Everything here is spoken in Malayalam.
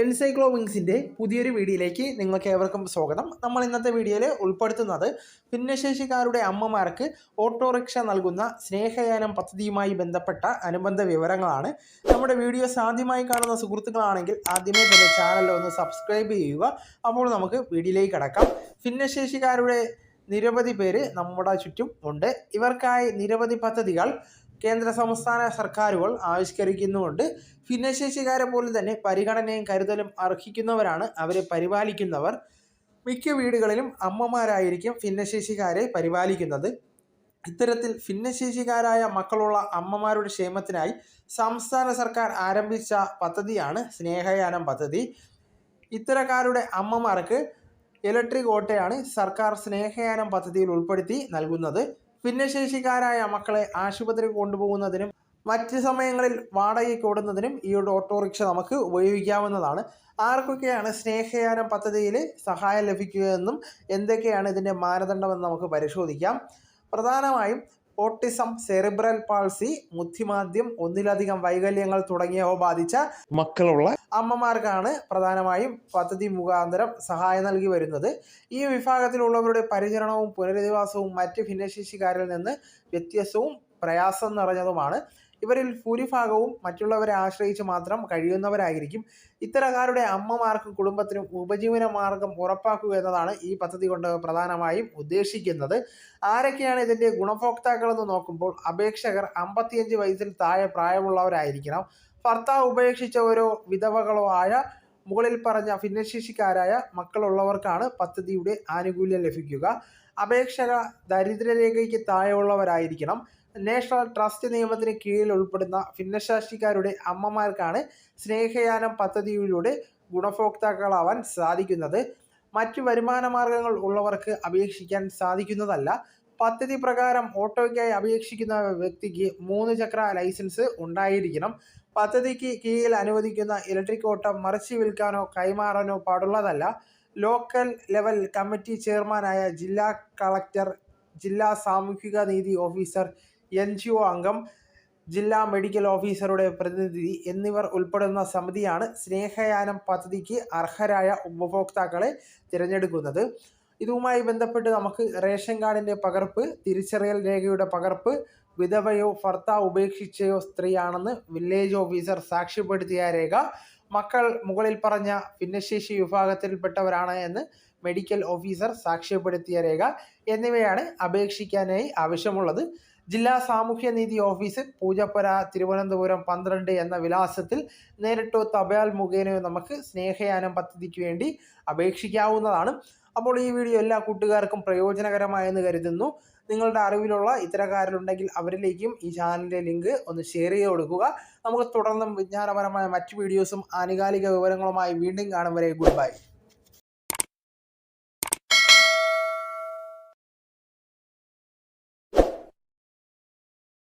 എൻസൈക്ലോ വിങ്സിന്റെ പുതിയൊരു വീഡിയോയിലേക്ക് നിങ്ങൾക്ക് ഏവർക്കും സ്വാഗതം. നമ്മൾ ഇന്നത്തെ വീഡിയോയിൽ ഉൾപ്പെടുത്തുന്നത് ഭിന്നശേഷിക്കാരുടെ അമ്മമാർക്ക് ഓട്ടോറിക്ഷ നൽകുന്ന സ്നേഹയാനം പദ്ധതിയുമായി ബന്ധപ്പെട്ട അനുബന്ധ വിവരങ്ങളാണ്. നമ്മുടെ വീഡിയോ ആദ്യമായി കാണുന്ന സുഹൃത്തുക്കളാണെങ്കിൽ ആദ്യമേ തന്നെ ചാനൽ ഒന്ന് സബ്സ്ക്രൈബ് ചെയ്യുക. അപ്പോൾ നമുക്ക് വീഡിയോയിലേക്ക് കടക്കാം. ഭിന്നശേഷിക്കാരുടെ നിരവധി പേര് നമ്മുടെ ചുറ്റും ഉണ്ട്. ഇവർക്കായി നിരവധി പദ്ധതികൾ കേന്ദ്ര സംസ്ഥാന സർക്കാരുകൾ ആവിഷ്കരിക്കുന്നുമുണ്ട്. ഭിന്നശേഷിക്കാരെ പോലെ തന്നെ പരിഗണനയും കരുതലും അർഹിക്കുന്നവരാണ് അവരെ പരിപാലിക്കുന്നവർ. മിക്ക വീടുകളിലും അമ്മമാരായിരിക്കും ഭിന്നശേഷിക്കാരെ പരിപാലിക്കുന്നത്. ഇത്തരത്തിൽ ഭിന്നശേഷിക്കാരായ മക്കളുള്ള അമ്മമാരുടെ ക്ഷേമത്തിനായി സംസ്ഥാന സർക്കാർ ആരംഭിച്ച പദ്ധതിയാണ് സ്നേഹയാനം പദ്ധതി. ഇത്തരക്കാരുടെ അമ്മമാർക്ക് ഇലക്ട്രിക് ഓട്ടോയാണ് സർക്കാർ സ്നേഹയാനം പദ്ധതിയിൽ ഉൾപ്പെടുത്തി നൽകുന്നത്. ഭിന്നശേഷിക്കാരായ മക്കളെ ആശുപത്രി കൊണ്ടുപോകുന്നതിനും മറ്റ് സമയങ്ങളിൽ വാടകയ്ക്ക് ഓടുന്നതിനും ഈ ഒരു ഓട്ടോറിക്ഷ നമുക്ക് ഉപയോഗിക്കാവുന്നതാണ്. ആർക്കൊക്കെയാണ് സ്നേഹയാനം പദ്ധതിയിൽ സഹായം ലഭിക്കുകയെന്നും എന്തൊക്കെയാണ് ഇതിന്റെ മാനദണ്ഡമെന്ന് നമുക്ക് പരിശോധിക്കാം. പ്രധാനമായും ഓട്ടിസം സെറിബ്രൽ പാൾസി മുത്തിമാദ്യം ഒന്നിലധികം വൈകല്യങ്ങൾ തുടങ്ങിയവ ബാധിച്ച മക്കളുള്ള അമ്മമാർക്കാണ് പ്രധാനമായും പദ്ധതി മുഖാന്തരം സഹായം നൽകി വരുന്നത്. ഈ വിഭാഗത്തിലുള്ളവരുടെ പരിചരണവും പുനരധിവാസവും മറ്റ് ഭിന്നശേഷിക്കാരിൽ നിന്ന് വ്യത്യസ്തവും പ്രയാസം നിറഞ്ഞതുമാണ്. ഇവരിൽ ഭൂരിഭാഗവും മറ്റുള്ളവരെ ആശ്രയിച്ച് മാത്രം കഴിയുന്നവരായിരിക്കും. ഇത്തരക്കാരുടെ അമ്മമാർക്കും കുടുംബത്തിനും ഉപജീവന മാർഗം ഉറപ്പാക്കുക എന്നതാണ് ഈ പദ്ധതി കൊണ്ട് പ്രധാനമായും ഉദ്ദേശിക്കുന്നത്. ആരൊക്കെയാണ് ഇതിന്റെ ഗുണഭോക്താക്കളെന്ന് നോക്കുമ്പോൾ അപേക്ഷകർ അമ്പത്തിയഞ്ച് വയസ്സിൽ താഴെ പ്രായമുള്ളവരായിരിക്കണം. ഭർത്താവ് ഉപേക്ഷിച്ചവരോ വിധവകളോ ആയ മുകളിൽ പറഞ്ഞ ഭിന്നശേഷിക്കാരായ മക്കളുള്ളവർക്കാണ് പദ്ധതിയുടെ ആനുകൂല്യം ലഭിക്കുക. അപേക്ഷക ദരിദ്രരേഖയ്ക്ക് താഴെയുള്ളവരായിരിക്കണം. നാഷണൽ ട്രസ്റ്റ് നിയമത്തിന് കീഴിൽ ഉൾപ്പെടുന്ന ഭിന്നശാഷിക്കാരുടെ അമ്മമാർക്കാണ് സ്നേഹയാനം പദ്ധതിയിലൂടെ ഗുണഭോക്താക്കളാവാൻ സാധിക്കുന്നത്. മറ്റു വരുമാന മാർഗങ്ങൾ ഉള്ളവർക്ക് അപേക്ഷിക്കാൻ സാധിക്കുന്നതല്ല. പദ്ധതി പ്രകാരം ഓട്ടോയ്ക്കായി അപേക്ഷിക്കുന്ന വ്യക്തിക്ക് മൂന്ന് ചക്ര ലൈസൻസ് ഉണ്ടായിരിക്കണം. പദ്ധതിക്ക് കീഴിൽ അനുവദിക്കുന്ന ഇലക്ട്രിക് ഓട്ടോ മറിച്ച് വിൽക്കാനോ കൈമാറാനോ പാടുള്ളതല്ല. ലോക്കൽ ലെവൽ കമ്മിറ്റി ചെയർമാനായ ജില്ലാ കളക്ടർ ജില്ലാ സാമൂഹിക നീതി ഓഫീസർ എൻ ജി ഒ അംഗം ജില്ലാ മെഡിക്കൽ ഓഫീസറുടെ പ്രതിനിധി എന്നിവർ ഉൾപ്പെടുന്ന സമിതിയാണ് സ്നേഹയാനം പദ്ധതിക്ക് അർഹരായ ഉപഭോക്താക്കളെ തിരഞ്ഞെടുക്കുന്നത്. ഇതുമായി ബന്ധപ്പെട്ട് നമുക്ക് റേഷൻ കാർഡിന്റെ പകർപ്പ് തിരിച്ചറിയൽ രേഖയുടെ പകർപ്പ് വിധവയോ ഭർത്താവ് ഉപേക്ഷിച്ചയോ സ്ത്രീയാണെന്ന് വില്ലേജ് ഓഫീസർ സാക്ഷ്യപ്പെടുത്തിയ രേഖ മക്കൾ മുകളിൽ പറഞ്ഞ ഭിന്നശേഷി വിഭാഗത്തിൽപ്പെട്ടവരാണ് എന്ന് മെഡിക്കൽ ഓഫീസർ സാക്ഷ്യപ്പെടുത്തിയ രേഖ എന്നിവയാണ് അപേക്ഷിക്കാനായി ആവശ്യമുള്ളത്. ജില്ലാ സാമൂഹ്യനീതി ഓഫീസ് പൂജപ്പുര തിരുവനന്തപുരം പന്ത്രണ്ട് എന്ന വിലാസത്തിൽ നേരിട്ടോ തപാൽ മുഖേനയോ നമുക്ക് സ്നേഹയാനം പദ്ധതിക്ക് വേണ്ടി അപേക്ഷിക്കാവുന്നതാണ്. അപ്പോൾ ഈ വീഡിയോ എല്ലാ കൂട്ടുകാർക്കും പ്രയോജനകരമായെന്ന് കരുതുന്നു. നിങ്ങളുടെ അറിവിലുള്ള ഇത്തരക്കാരിലുണ്ടെങ്കിൽ അവരിലേക്കും ഈ ചാനലിന്റെ ലിങ്ക് ഒന്ന് ഷെയർ ചെയ്ത് കൊടുക്കുക. നമുക്ക് തുടർന്നും വിജ്ഞാനപരമായ മറ്റു വീഡിയോസും ആനുകാലിക വിവരങ്ങളുമായി വീണ്ടും കാണും വരെ. Good bye.